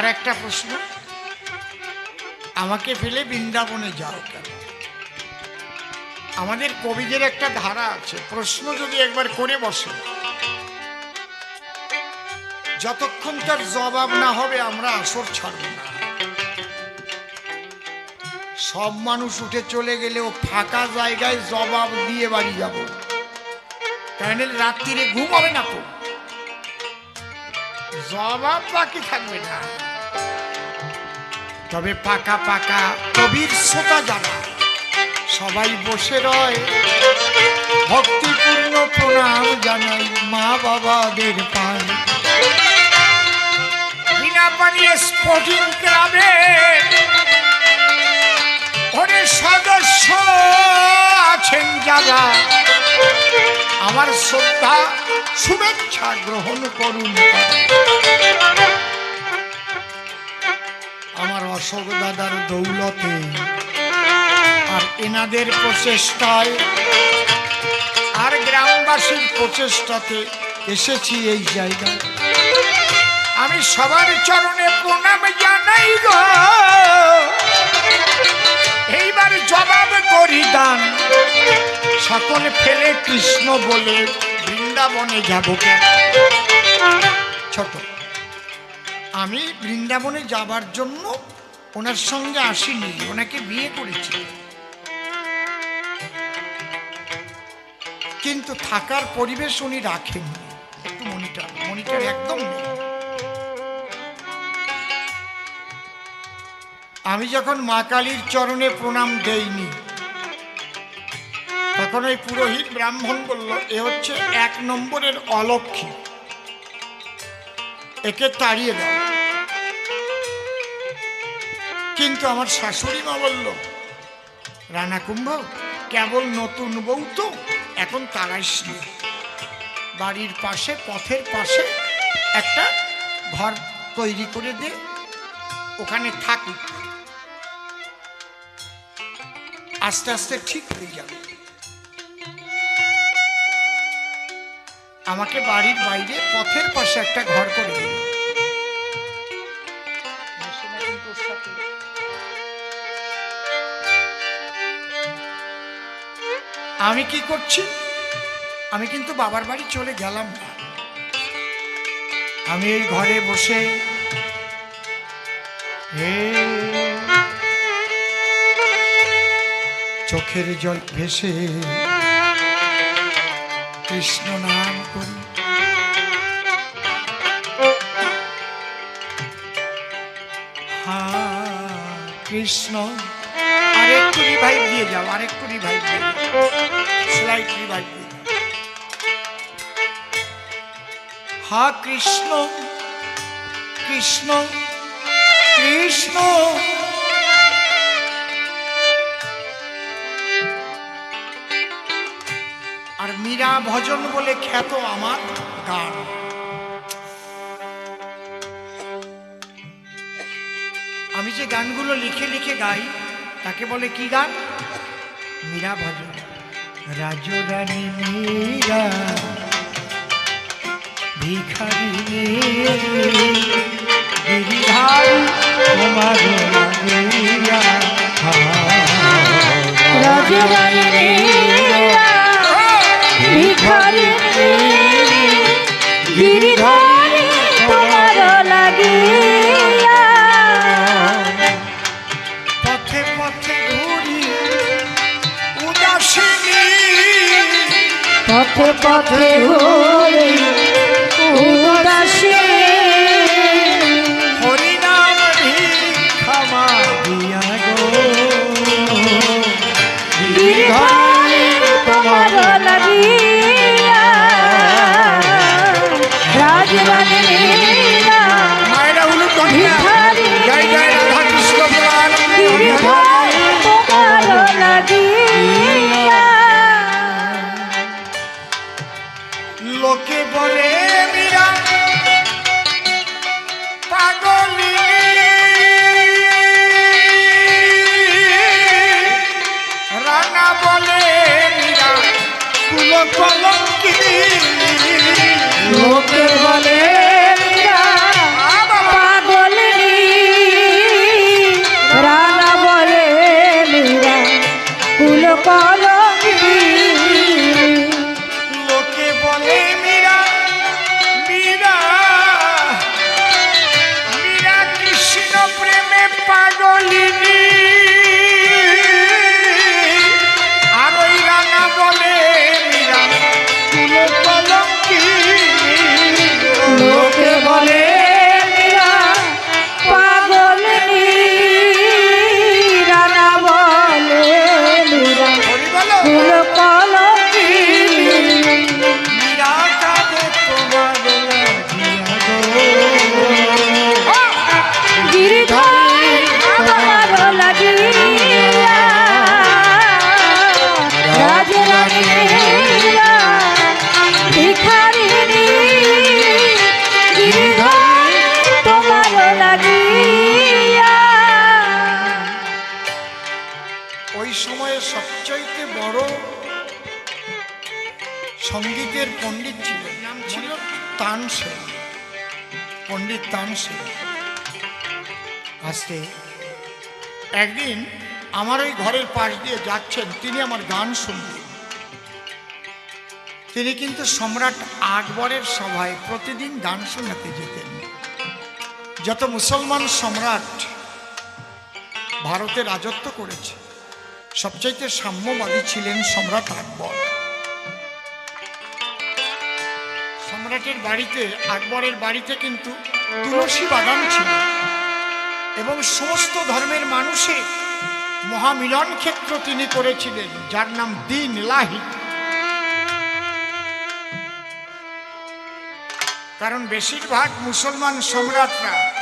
আর একটা প্রশ্ন। আমাকে ফেলে বৃন্দাবনে যাও কেন? আমাদের কবিদের একটা ধারা আছে, প্রশ্ন যদি একবার করে বসে। যতক্ষণ তার জবাব না হবে, আমরা আসর ছাড়ব না। সব মানুষ উঠে চলে গেলেও ফাঁকা জায়গায় জবাব দিয়ে বাড়ি যাব। কেন রাত্রিরে ঘুম হবে না তো? জবাব বাকি থাকবে না। তবে পাকা পাকা কবির শ্রোতা যারা, সবাই বসে রয়। ভক্তিপূর্ণ প্রণাম জানাই মা বাবাদের পানি স্পোর্টিং ক্লাবে ওরে সদস্য আছেন যারা। আমার শ্রদ্ধা, শুভেচ্ছা গ্রহণ করুন অশোক দাদার দৌলতে। আর এনাদের প্রচেষ্টায়, আর গ্রামবাসীর প্রচেষ্টাতে এসেছি এই জায়গায়। আমি সবার চরণে প্রণাম জানাই গো। এইবার জবাব করি দান। সকল ফেলে কৃষ্ণ বলে বৃন্দাবনে যাব ছোট, আমি বৃন্দাবনে যাবার জন্য ওনার সঙ্গে আসিনি, ওনাকে বিয়ে করেছি। কিন্তু থাকার পরিবেশ উনি রাখেন একটু মনিটর মনিটর একদম আমি যখন মা কালীর চরণে প্রণাম দেইনি, তখন ওই পুরোহিত ব্রাহ্মণ বলল, এ হচ্ছে এক নম্বরের অলক্ষী। একে তাড়িয়ে দাও। কিন্তু আমার শাশুড়ি মা বলল, রানা কুম্ভ, কেবল নতুন বউ তো, এখন তাড়াইস নি। বাড়ির পাশে, পথের পাশে একটা ঘর তৈরি করে দে, ওখানে থাকুক আস্তে আস্তে ঠিক হয়ে যাবে। আমাকে বাড়ির বাইরে, পথের পাশে একটা ঘর করে দিল আমি কি করছি? আমি কিন্তু বাবার বাড়ি চলে গেলাম না। আমি এই ঘরে বসে চোখের জল ভেসে কৃষ্ণ নাম করি। হা, কৃষ্ণ আরেকটু রিভাইভ দিয়ে যাও, আরেকটু রিভাইভ দিয়ে স্লাইট রিভাইভ দিয়ে হা কৃষ্ণ কৃষ্ণ কৃষ্ণ। আর মীরা ভজন বলে খ্যাত আমার গান। আমি যে গানগুলো লিখে লিখে গাই তাকে বলে কি গান? মীরা ভজন রাজরানী মীরা ভিখারি গিরিধারী তোমার লাগিয়া। পথে পথে বলে কলঙ্কিনী। লোকে বলে পাগলিনী। রানা বলে কুল কল সবচাইতে বড় সঙ্গীতের পণ্ডিত ছিল নাম ছিল তানসেন। পণ্ডিত তানসেন। আসতে একদিন আমার ওই ঘরের পাশ দিয়ে যাচ্ছেন, তিনি আমার গান শুনলেন তিনি কিন্তু সম্রাট আকবরের সভায় প্রতিদিন গান শোনাতে যেতেন। যত মুসলমান সম্রাট ভারতে রাজত্ব করেছে সবচাইতে সাম্যবাদী ছিলেন সম্রাট আকবর। সম্রাটের বাড়িতে, আকবরের বাড়িতে কিন্তু তুলসী বাগান ছিল এবং সমস্ত ধর্মের মানুষের মহামিলন ক্ষেত্র তিনি করেছিলেন, যার নাম দিন লাহি। কারণ বেশিরভাগ মুসলমান সম্রাটরা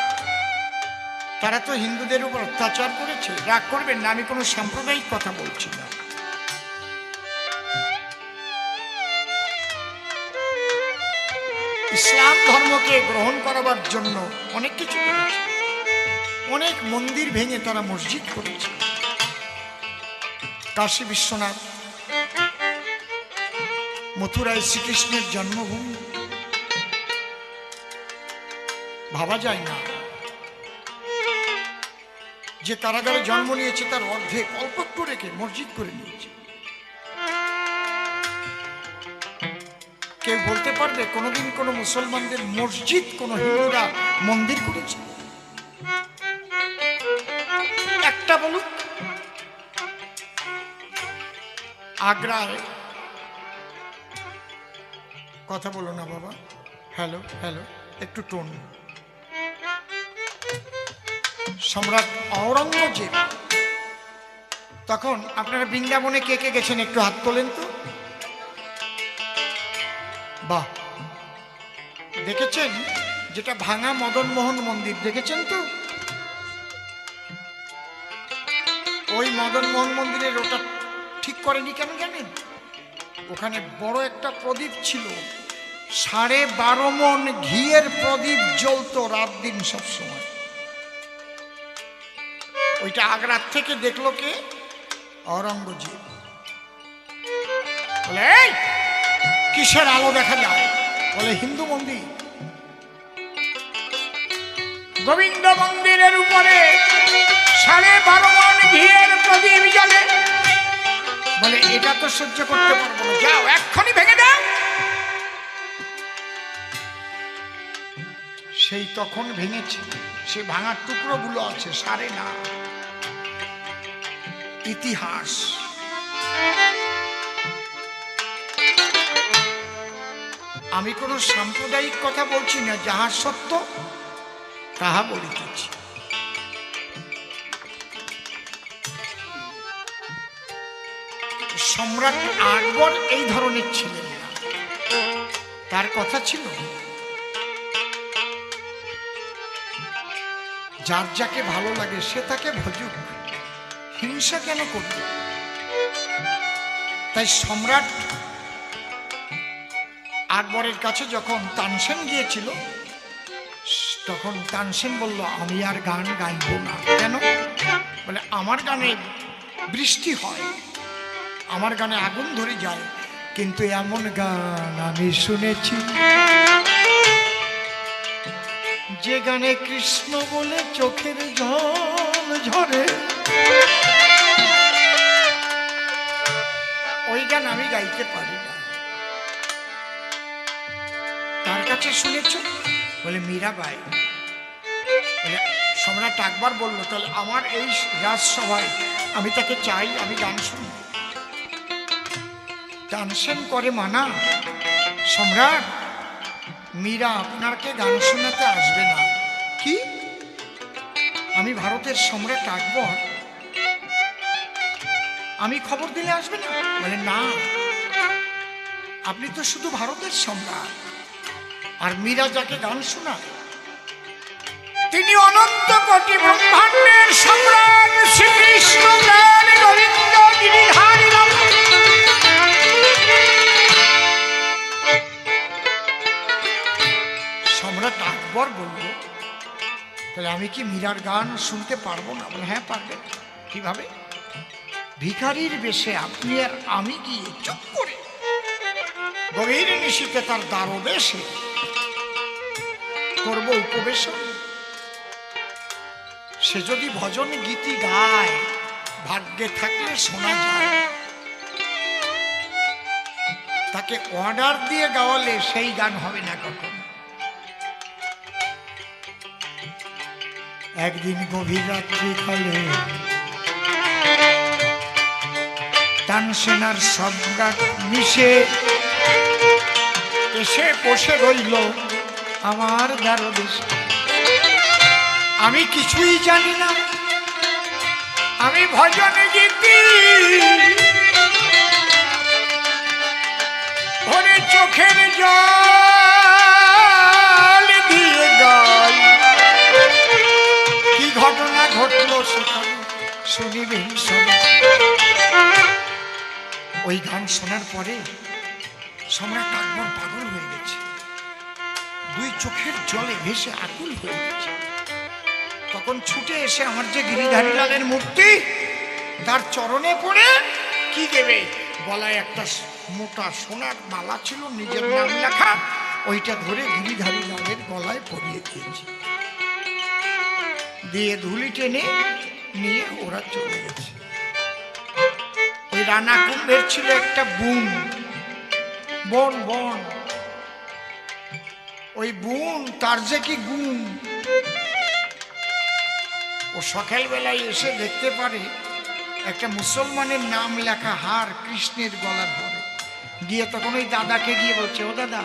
তারা তো হিন্দুদের উপর অত্যাচার করেছে। রাগ করবেন না, আমি কোনো সাম্প্রদায়িক কথা বলছি না। ইসলাম ধর্মকে গ্রহণ করাবার জন্য অনেক কিছু করেছে। অনেক মন্দির ভেঙে তারা মসজিদ করেছে। কাশী বিশ্বনাথ, মথুরায় শ্রীকৃষ্ণের জন্মভূমি। ভাবা যায় না। যে কারাগারে জন্ম নিয়েছে তার অর্ধেক অল্প একটু রেখে মসজিদ করে নিয়েছে। কেউ বলতে পারবে কোনোদিন কোনো মুসলমানদের মসজিদ, কোনো হিন্দুরা মন্দির করেছে? একটা বলুক আগ্রায়। কথা বলো না বাবা। হ্যালো হ্যালো, একটু টোন। সম্রাট ঔরঙ্গজেব। তখন আপনারা বৃন্দাবনে কে কে গেছেন একটু হাত তোলেন তো? বাহ। দেখেছেন? যেটা ভাঙা মদন মোহন মন্দির, দেখেছেন তো? ওই মদন মোহন মন্দিরের ওটা ঠিক করেনি কেন জানেন? ওখানে বড় একটা প্রদীপ ছিল। সাড়ে বারো মন ঘিয়ের প্রদীপ জ্বলতো রাত দিন সবসময়। ওইটা আগ্রার থেকে দেখল কে? ঔরঙ্গজেব। বলে কিসের আলো দেখা যায়? বলে, হিন্দু মন্দির। গোবিন্দ মন্দিরের উপরে সাড়ে বারো মন ঘিয়ের প্রদীপ জ্বলে। বলে, এটা তো সহ্য করতে পারব যাও, এক্ষুনি ভেঙে দাও। সেই তখন ভেঙেছে। সে ভাঙার টুকরোগুলো আছে সারে না ইতিহাস। আমি কোনো সাম্প্রদায়িক কথা বলছি না, যাহা সত্য, তাহা বলিতেছি। সম্রাট আকবর এই ধরনের ছিলেন তার কথা ছিল, যার যাকে ভালো লাগে, সে তাকে ভজুক। হিংসা কেন করবে তাই সম্রাট আকবরের কাছে যখন তানসেন গিয়েছিল, তখন তানসেন বলল, আমি আর গান গাইব না। কেন? বলে, আমার গানে বৃষ্টি হয়, আমার গানে আগুন ধরে যায়, কিন্তু এমন গান আমি শুনেছি। যে গানে কৃষ্ণ বলে চোখের জল ঝরে ওই গান আমি গাইতে পারি না। তার কাছে শুনেছ? বলে মীরাবাই বলে সম্রাট আকবর বলল তাহলে আমার এই রাজসভায় আমি তাকে চাই আমি গান শুনি। তানসেন করে মানা সম্রাট মীরা আপনাকে গান শোনাতে আসবে না। কি? আমি ভারতের সম্রাট আকবর আমি খবর দিলে আসবে না? বলে, না। আপনি তো শুধু ভারতের সম্রাট। আর মীরা যাকে গান শোনায়, তিনি অনন্ত কোটি ব্রহ্মাণ্ডের সম্রাট শ্রীকৃষ্ণ সম্রাট আকবর বলল, তাহলে আমি কি মীরার গান শুনতে পারব না? বলে হ্যাঁ পারবেন কীভাবে? ভিখারির বেশে আপনি আর আমি গিয়ে চুপ করে? গভীর নিশীতে তার দ্বারদেশে করব উপবেশন। সে যদি ভজন গীতি গায়, ভাগ্যে থাকলে শোনা যায়। তাকে অর্ডার দিয়ে গাওয়ালে সেই গান হবে না কখন? একদিন গভীর রাত্রি কালে তানসেনার সম্রাট মিশে এসে বসে রইল আমার দ্বারদেশ আমি কিছুই জানি না। আমি ভজনে গীতি। ভরে চোখের জল দিয়ে গাই। কি ঘটনা ঘটলো সেখানে শুনিবেন শোনা ওই গান শোনার পরে সম্রাট আকবর পাগল হয়ে গেছে। দুই চোখের জলে ভেসে আকুল হয়ে গেছে। তখন ছুটে এসে আমার যে গিরিধারী লালের মূর্তি, তার চরণে পড়ে কি দেবে? গলায় একটা মোটা সোনার মালা ছিল, নিজের নাম লেখা, ওইটা ধরে গিরিধারী লালের গলায় পরিয়ে দিয়েছে। দিয়ে ধুলি টেনে নিয়ে ওরা চলে গেছে। রানা কুম্ভের ছিল একটা বুন বন বন। ওই বুন তার যে কি গুণ ও সকালবেলায় এসে দেখতে পারে একটা মুসলমানের নাম লেখা হার কৃষ্ণের গলা ধরে। গিয়ে তখন ওই দাদাকে গিয়ে বলছে, ও দাদা,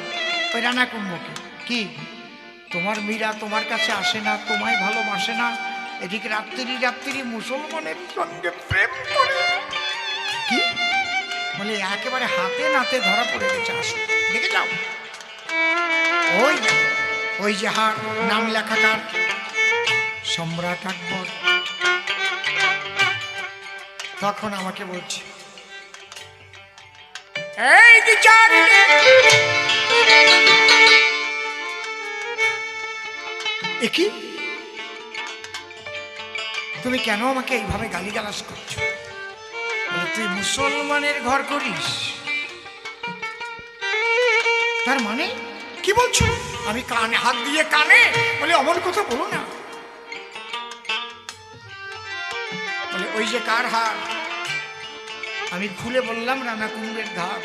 ওই রানা কুম্ভকে, কি? তোমার মীরা তোমার কাছে আসে না, তোমায় ভালোবাসে না? এদিকে রাত্রি রাত্রি মুসলমানের সঙ্গে প্রেম করে বলে একেবারে হাতে নাতে ধরা পড়ে গেছে, আসো। দেখে যাও। ওই ওই যে হার, নাম লেখাকার সম্রাট আকবর। তখন আমাকে বলছে তুমি কেন আমাকে এইভাবে গালি গালিগালাজ করছ? তুই মুসলমানের ঘর করিস। তার মানে? কি বলছো? আমি কানে, হাত দিয়ে কানে? বলে অমন কথা বলো না। ওই যে কার হার আমি খুলে বললাম, রানা কুণ্ডের ধার।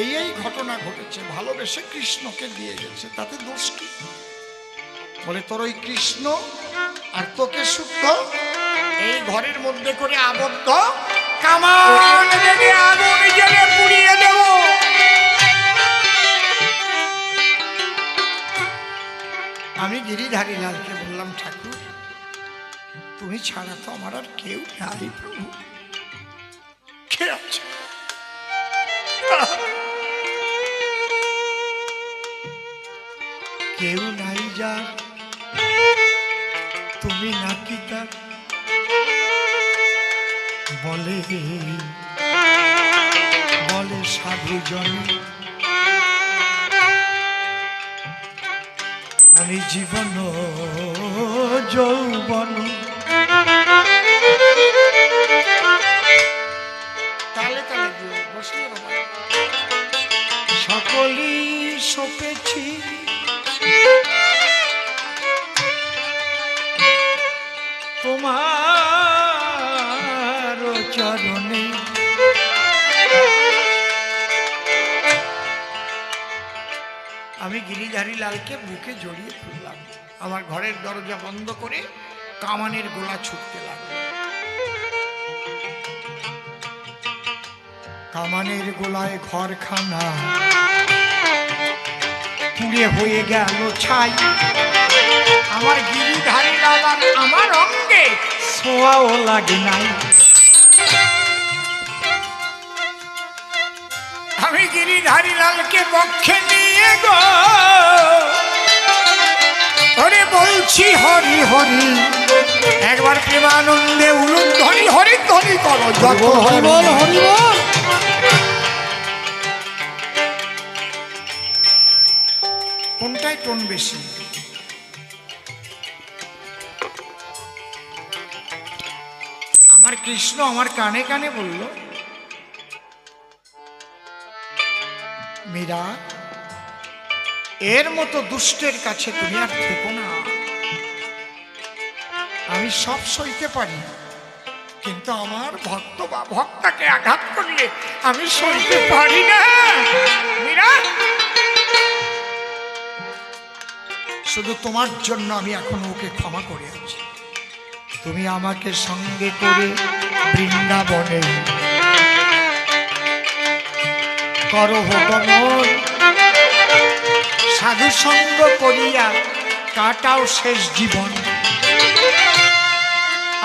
এই এই ঘটনা ঘটেছে, ভালোবেসে কৃষ্ণকে দিয়ে গেছে, তাতে দোষ কি? বলে তোর ওই কৃষ্ণ আর তোকে শুদ্ধ এই ঘরের মধ্যে করে আবদ্ধ আমি গিরিধারী লালকে বললাম, ঠাকুর, তুমি ছাড়া তো আমার আর কেউ নাই প্রভু। কেউ নাই যা তুমি নাকি তার। বলে বলে সাধুজন আমি জীবন যৌবন আমি গিরিধারী লালকে বুকে জড়িয়ে ফেললাম আমার ঘরের দরজা বন্ধ করে কামানের গোলা ছুটতে লাগল। কামানের গোলায় ঘরখানা পুড়ে হয়ে গেল ছাই। আমার গিরিধারী লাল আর আমার অঙ্গে ছোঁয়াও লাগে নাই। আমি গিরিধারী লালকে পক্ষে নিয়ে গো। ওরে বলছি হরি হরি একবার প্রেমানন্দে ধ্বনি হরি ধ্বনি করো যত হরি বল হরি বল কোনটায় টোন বেশি? আমার কৃষ্ণ আমার কানে কানে বলল মীরা এর মতো দুষ্টের কাছে তুমি আর থেকো না। আমি সব সইতে পারি, কিন্তু আমার ভক্ত বা ভক্তাকে আঘাত করলে আমি সইতে পারি না। শুধু তোমার জন্য আমি এখন ওকে ক্ষমা করে আছি। তুমি আমাকে সঙ্গে করে বৃন্দাবনে করো গমন সাধু সঙ্গ করিয়া কাটাও শেষ জীবন।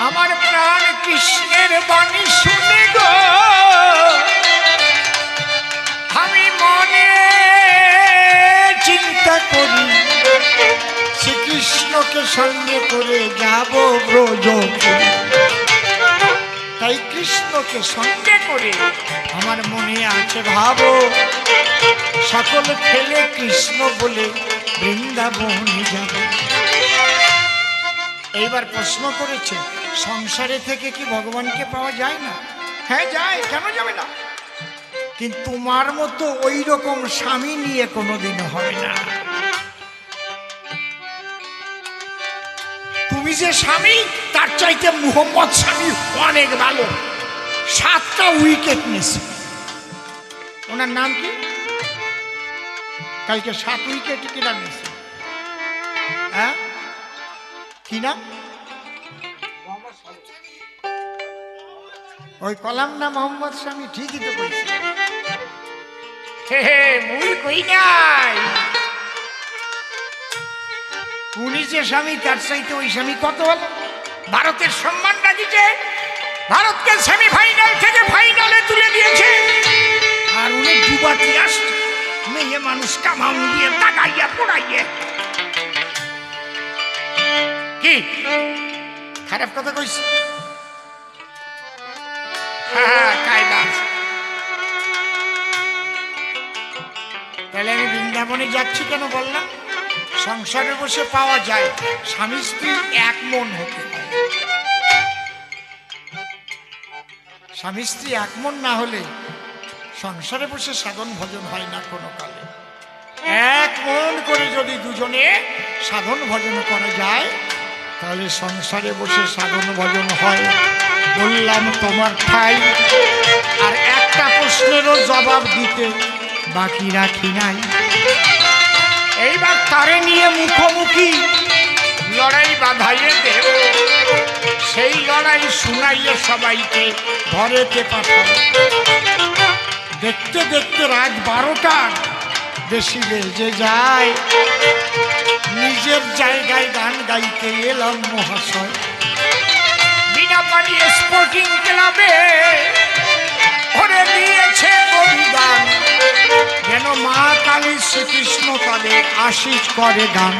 আমার প্রাণ কৃষ্ণের বাণী শুনে গো। আমি মনে চিন্তা করি, শ্রীকৃষ্ণকে সঙ্গে করে যাব ব্রজ কৃষ্ণকে সঙ্গে করে। আমার মনে আছে, ভাবো, সকল খেলে কৃষ্ণ বলে বৃন্দাবনে যাব। এইবার প্রশ্ন করেছে, সংসারে থেকে কি ভগবানকে পাওয়া যায় না? হ্যাঁ যায়, কেন যাবে না? কিন্তু তোমার মতো ওই রকম স্বামী নিয়ে কোনোদিন হবে না। তুমি যে স্বামী, তার চাইতে মুহম্মদ স্বামী অনেক ভালো। সাতটা উইকেট নিয়েছে ওনার নাম কি? কালকে সাত উইকেট কিনা নিয়েছে। হ্যাঁ? কি নাম? ওই কলাম না মোহাম্মদ স্বামী, ঠিকই তো নাই উনি যে স্বামী, তার চাইতে ওই স্বামী কত ভালো ভারতের সম্মানটা রাখিছে ভারতকে সেমিফাইনাল থেকে ফাইনালে তুলে দিয়েছে। আর উনি ডুবাতি আসছে। মেয়ে মানুষ কামাউন দিয়ে তাকাইয়া পড়াইয়ে। কি? খারাপ কথা কইছি। তাহলে আমি বৃন্দাবনে যাচ্ছি কেন বললাম? সংসারে বসে পাওয়া যায়, স্বামী স্ত্রী এক মন হতে হয়। স্বামী স্ত্রী একমন না হলে সংসারে বসে সাধন ভজন হয় না কোনো কালে। এক মন করে যদি দুজনে সাধন ভজন করা যায়, তাহলে সংসারে বসে সাধন ভজন হয়। বললাম, তোমার ঠাই। আর একটা প্রশ্নেরও জবাব দিতে বাকি রাখি নাই। এইবার তারে নিয়ে মুখোমুখি লড়াই বাধাইয়ে দেব। সেই লড়াই শুনাইয়ে সবাইকে, ঘরেতে পাঠাবো দেখতে দেখতে রাত বারোটা, বেশি বেজে যায়। নিজের জায়গায় গান গাইতে এলাম মহাশয়। স্পোর্টিং ক্লাবে করে দিয়েছে বলিদান যেন মা কালী শ্রীকৃষ্ণ তাদের আশিস করে গান।